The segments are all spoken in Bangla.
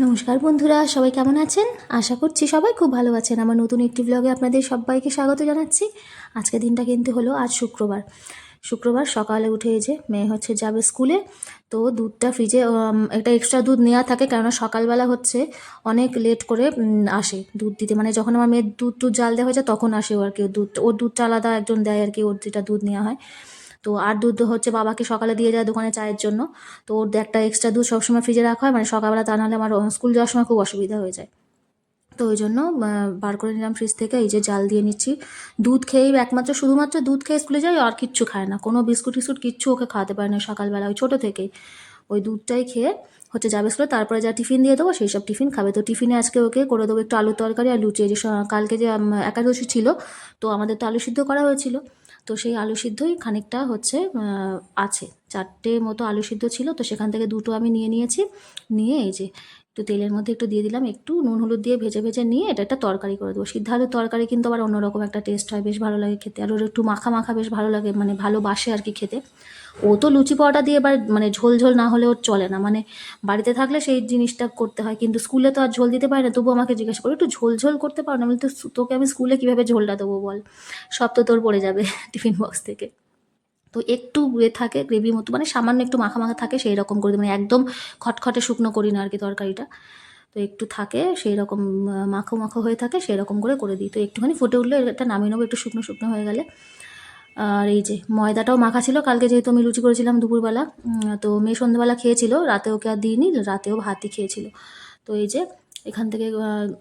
নমস্কার বন্ধুরা, সবাই কেমন আছেন? আশা করছি সবাই খুব ভালো আছেন। আমার নতুন একটি ব্লগে আপনাদের সবাইকে স্বাগত জানাচ্ছি। আজকের দিনটা কিন্তু হলো আজ শুক্রবার। শুক্রবার সকালে উঠে যে মেয়ে হচ্ছে যাবে স্কুলে, তো দুধটা ফ্রিজে একটা এক্সট্রা দুধ নেওয়া থাকে কেননা সকালবেলা হচ্ছে অনেক লেট করে আসে দুধ দিতে। মানে যখন আমার মেয়ের দুধ টুধ জাল দেওয়া হয়ে যায়, তখন আসে আর কি। দুধ, ওর দুধটা আলাদা একজন দেয় আর কি, ওর যেটা দুধ নেওয়া হয়। তো আর দুধ হচ্ছে বাবাকে সকালে দিয়ে যায় দোকানে চায়ের জন্য। তো ওর একটা এক্সট্রা দুধ সবসময় ফ্রিজে রাখা হয় মানে সকালবেলা তা নাহলে আমার স্কুল যাওয়ার সময় খুব অসুবিধা হয়ে যায়। তো ওই জন্য বার করে নিলাম ফ্রিজ থেকে, এই যে জাল দিয়ে নিচ্ছি। দুধ খেয়েই একমাত্র, শুধুমাত্র দুধ খেয়ে স্কুলে যাই আর কিচ্ছু খায় না। কোনো বিস্কুট টিস্কুট কিচ্ছু ওকে খাওয়াতে পারে না সকালবেলা, ওই ছোটো থেকেই। ওই দুধটাই খেয়ে হচ্ছে যাবে স্কুলে তারপরে যা টিফিন দিয়ে দেবো সেই সব টিফিন খাবে। তো টিফিনে আজকে ওকে করে দেবো একটু আলুর তরকারি আর লুচি। যে কালকে যে একাদশী ছিল, তো আমাদের তো আলু সিদ্ধ করা হয়েছিল। তো সেই আলু সিদ্ধই খানিকটা হচ্ছে আছে। চারটে মতো আলু সিদ্ধ ছিল, তো সেখান থেকে দুটো আমি নিয়ে নিয়েছি। নিয়ে এই যে একটু তেলের মধ্যে একটু দিয়ে দিলাম, একটু নুন, হলুদ দিয়ে ভেজে ভেজে নিয়ে এটা একটা তরকারি করে দেবো। সিদ্ধ আলুর তরকারি কিন্তু আবার অন্যরকম একটা টেস্ট হয়, বেশ ভালো লাগে খেতে। আর ওর একটু মাখা মাখা বেশ ভালো লাগে মানে ভালোবাসে আর কি খেতে। ও তো লুচি পরোটা দিয়ে এবার মানে ঝোল ঝোল না হলে ওর চলে না। মানে বাড়িতে থাকলে সেই জিনিসটা করতে হয়, কিন্তু স্কুলে তো আর ঝোল দিতে পারে না। তবু আমাকে জিজ্ঞাসা করে, একটু ঝোল ঝোল করতে পারো না? আমি তো তোকে আমি স্কুলে কীভাবে ঝোলটা দেবো বল? সব তো তোর পড়ে যাবে টিফিন বক্স থেকে। তো একটু এ থাকে গ্রেভি মতো মানে সামান্য একটু মাখা মাখা থাকে সেই রকম করে মানে একদম খটখটে শুকনো করি না আর কি তরকারিটা। তো একটু থাকে সেই রকম মাখো মাখো হয়ে থাকে সেই রকম করে করে দিই। তো একটুখানি ফুটে উঠলে এটা নামিয়ে নেব, একটু শুকনো শুকনো হয়ে গেলে। আর এই যে ময়দাটাও মাখা ছিল, কালকে যেহেতু আমি লুচি করেছিলাম দুপুরবেলা তো মেয়ে সন্ধ্যেবেলা খেয়েছিল, রাতে ওকে আর দিইনি, রাতেও ভাতই খেয়েছিল। তো এই যে এখান থেকে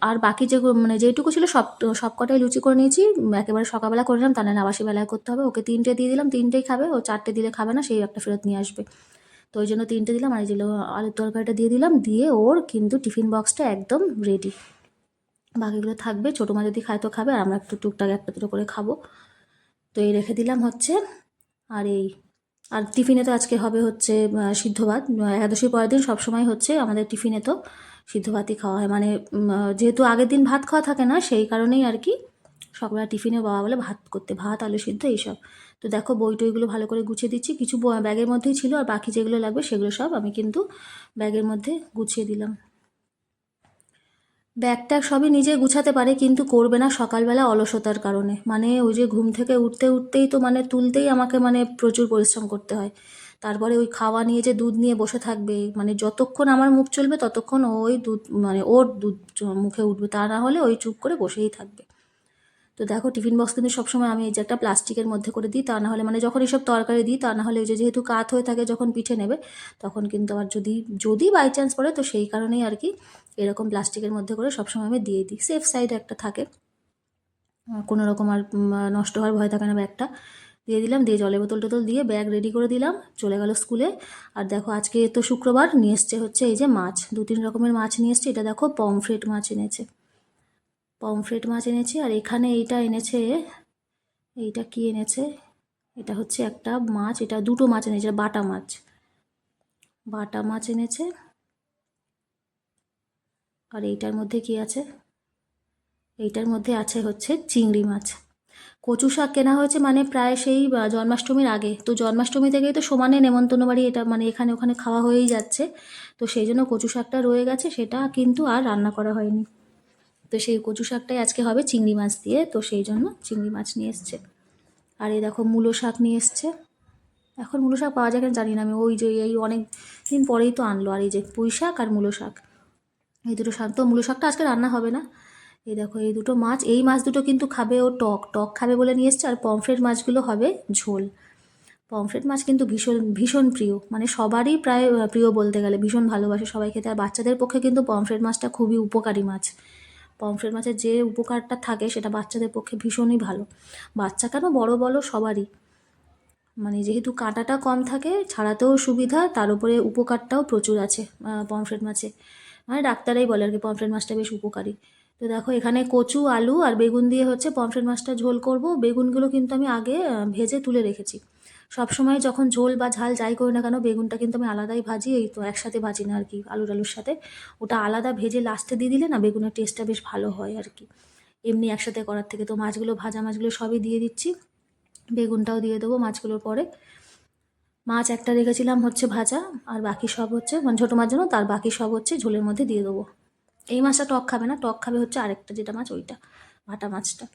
আর বাকি যে মানে যেটুকু ছিল সব সব কটাই লুচি করে নিয়েছি। একেবারে সকালবেলা করে নিলাম তা নাহলে আবাসী বেলায় করতে হবে। ওকে তিনটে দিয়ে দিলাম, তিনটেই খাবে, ও চারটে দিলে খাবে না, সেই একটা ফেরত নিয়ে আসবে। তো ওই জন্য তিনটে দিলাম, আর এই যে আলুর তরকারিটা দিয়ে দিলাম, দিয়ে ওর কিন্তু টিফিন বক্সটা একদম রেডি বাকিগুলো থাকবে, ছোটো মা যদি খায় তো খাবে, আর আমরা একটু টুকটাক একটা দুটো করে খাব। তো এই রেখে দিলাম হচ্ছে, আর এই আর টিফিনে তো আজকে হবে হচ্ছে সিদ্ধ ভাত। একাদশীর পরের দিন সবসময় হচ্ছে আমাদের টিফিনে তো সিদ্ধ ভাতই খাওয়া হয়। মানে যেহেতু আগের দিন ভাত খাওয়া থাকে না, সেই কারণেই আর কি সকালবেলা টিফিনে বাবা বলে ভাত করতে, ভাত, আলু সিদ্ধ এইসব। তো দেখো বই টইগুলো ভালো করে গুছিয়ে দিচ্ছি। কিছু ব্যাগের মধ্যেই ছিল আর বাকি যেগুলো লাগবে সেগুলো সব আমি কিন্তু ব্যাগের মধ্যে গুছিয়ে দিলাম। ব্যাগটা সবই নিজে গুছাতে পারে, কিন্তু করবে না সকালবেলা অলসতার কারণে। মানে ওই যে ঘুম থেকে উঠতে উঠতেই তো মানে তুলতেই আমাকে মানে প্রচুর পরিশ্রম করতে হয়। তারপরে ওই খাওয়া নিয়ে যে দুধ নিয়ে বসে থাকবে মানে যতক্ষণ আমার মুখ চলবে ততক্ষণ ওই দুধ মানে ওর দুধ মুখে উঠবে, তা না হলে ওই চুপ করে বসেই থাকবে। তো দেখো, টিফিন বক্স কিন্তু সবসময় আমি এই যে একটা প্লাস্টিকের মধ্যে করে দিই, তা না হলে মানে যখন এইসব তরকারি দিই, তা না হলে ওই যে যেহেতু কাত হয়ে থাকে যখন পিঠে নেবে, তখন কিন্তু আবার যদি যদি বাই চান্স পড়ে, তো সেই কারণেই আর কি এরকম প্লাস্টিকের মধ্যে করে সবসময় আমি দিয়ে দিই। সেফ সাইড একটা থাকে। কোনো রকম আর নষ্ট হওয়ার ভয় থাকে না ব্যাগটা দিয়ে দিলাম, দিয়ে জলের বোতল টোতল দিয়ে ব্যাগ রেডি করে দিলাম, চলে গেল স্কুলে আর দেখো, আজকে তো শুক্রবার, নিয়ে এসছে হচ্ছে এই যে মাছ দু তিন রকমের মাছ নিয়ে এসছে। এটা দেখো পমফ্রেট মাছ এনেছে। পমফ্রেট মাছ এনেছে, আর এখানে এইটা এনেছে, এইটা কি এনেছে? এটা হচ্ছে একটা মাছ, এটা দুটো মাছ এনেছে, বাটা মাছ। বাটা মাছ এনেছে, আর এইটার মধ্যে কি আছে? এইটার মধ্যে আছে হচ্ছে চিংড়ি মাছ। কচু শাক কেনা হয়েছে মানে প্রায় সেই জন্মাষ্টমীর আগে। তো জন্মাষ্টমী থেকেই তো সমানে নেমন্তন্ন বাড়ি এটা মানে এখানে ওখানে খাওয়া হয়েই যাচ্ছে। তো সেই জন্য কচু শাকটা রয়ে গেছে, সেটা কিন্তু আর রান্না করা হয়নি। তো সেই কচু শাকটাই আজকে হবে চিংড়ি মাছ দিয়ে, তো সেই জন্য চিংড়ি মাছ নিয়ে এসছে। আর এই দেখো মূলো শাক নিয়ে এসছে। এখন মূলো শাক পাওয়া যায় কিনা জানি না, আমি ওই যে এই অনেক দিন পরেই তো আনলো, আর এই যে পুঁই শাক আর মূলো শাক। এই দুটো শাক, তো মূলো শাকটা আজকে রান্না হবে না। এই দেখো এই দুটো মাছ, এই মাছ দুটো কিন্তু খাবে ও টক টক খাবে বলে নিয়ে এসছে, আর পমফ্রেট মাছগুলো হবে ঝোল। পমফ্রেট মাছ কিন্তু ভীষণ ভীষণ প্রিয় মানে সবারই প্রায় প্রিয় বলতে গেলে, ভীষণ ভালোবাসে সবাই খেতে, আর বাচ্চাদের পক্ষে কিন্তু পমফ্রেট মাছটা খুবই উপকারী মাছ। পমফ্রেট মাছের যে উপকারটা থাকে সেটা বাচ্চাদের পক্ষে ভীষণই ভালো। বাচ্চা কেন বড় বলো সবারই। মানে যেহেতু কাঁটাটা কম থাকে, ছাড়াতেও সুবিধা, তার উপরে উপকারটাও প্রচুর আছে পমফ্রেট মাছে। মানে ডাক্তারাই বলে আর কি, পমফ্রেট মাছটা বেশ উপকারী। তো দেখো, এখানে কচু, আলু আর বেগুন দিয়ে হচ্ছে পমফ্রেট মাছটা ঝোল করব। বেগুনগুলো কিন্তু আমি আগে ভেজে তুলে রেখেছি। সবসময় যখন ঝোল বা ঝাল যাই করি না কেন, বেগুনটা কিন্তু আমি আলাদাই ভাজি, এই তো একসাথে ভাজি না আর কি আলুর আলুর সাথে। ওটা আলাদা ভেজে লাস্টে দিয়ে দিলে না বেগুনের টেস্টটা বেশ ভালো হয় আর কি এমনি একসাথে করার থেকে তো মাছগুলো, ভাজা মাছগুলো সবই দিয়ে দিচ্ছি। বেগুনটাও দিয়ে দেবো মাছগুলোর পরে। মাছ একটা রেখেছিলাম হচ্ছে ভাজা, আর বাকি সব হচ্ছে মানে ছোটো মাছ জন্য তার বাকি সব হচ্ছে ঝোলের মধ্যে দিয়ে দেবো। এই মাছটা টক খাবে না, টক খাবে হচ্ছে আরেকটা যেটা মাছ, ওইটা, ভাটা মাছটা।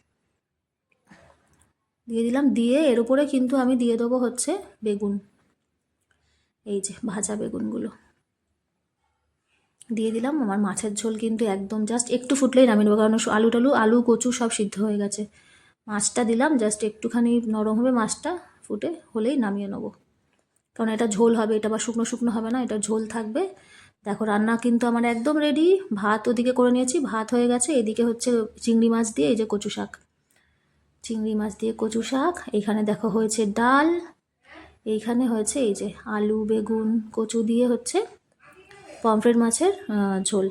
দিয়ে দিলাম। দিয়ে এর উপরে কিন্তু আমি দিয়ে দেবো হচ্ছে বেগুন। এই যে ভাজা বেগুনগুলো। দিয়ে দিলাম। আমার মাছের ঝোল কিন্তু একদম জাস্ট একটু ফুটলেই নামিয়ে নেব, কারণ আলু টালু, আলু, কচু সব সিদ্ধ হয়ে গেছে। মাছটা দিলাম জাস্ট একটুখানি নরম হবে মাছটা ফুটে হলেই নামিয়ে নেব। কারণ এটা ঝোল হবে, এটা বা শুকনো শুকনো হবে না, এটা ঝোল থাকবে। দেখো রান্না কিন্তু আমার একদম রেডি ভাত ওদিকে করে নিয়েছি, ভাত হয়ে গেছে। এদিকে হচ্ছে চিংড়ি মাছ দিয়ে এই যে কচু শাক। চিংড়ি মাছ দিয়ে কচু শাক। এখানে দেখো হয়েছে ডাল। এইখানে হয়েছে এই যে আলু, বেগুন, কচু দিয়ে হচ্ছে পমফ্রেট মাছের ঝোল।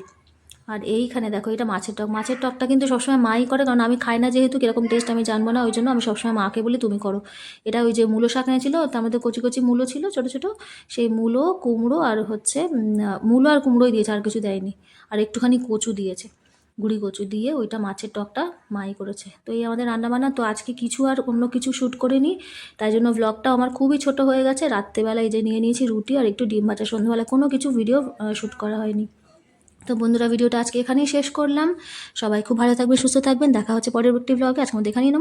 আর এইখানে দেখো এটা মাছের টক। মাছের টকটা কিন্তু সবসময় মাই করে, কারণ আমি খাই না যেহেতু, কীরকম টেস্ট আমি জানব না ওই জন্য আমি সবসময় মাকে বলি, তুমি করো। এটা ওই যে মূলো শাক এনেছিল তার মধ্যে কচি কচি মূলো ছিল, ছোটো ছোটো। সেই মূলো, কুমড়ো আর হচ্ছে মূলো আর কুমড়োই দিয়েছে, আর কিছু দেয়নি। আর একটুখানি কচু দিয়েছে। গুঁড়ি কচু দিয়ে ওইটা মাছের টকটা মাই করেছে। তো এই আমাদের রান্নাবান্না, তো আজকে কিছু আর অন্য কিছু শ্যুট করিনি, তাই জন্য ব্লগটা আমার খুবই ছোট হয়ে গেছে। রাত্রেবেলায় যে নিয়ে নিয়েছি রুটি আর একটু ডিম ভাজা সন্ধ্যাবেলায় কোনো কিছু ভিডিও শ্যুট করা হয়নি। তো বন্ধুরা, ভিডিওটা আজকে এখানেই শেষ করলাম। সবাই খুব ভালো থাকবেন, সুস্থ থাকবেন। দেখা হচ্ছে পরবর্তী ব্লগে আজকে আমাদের এখানেই।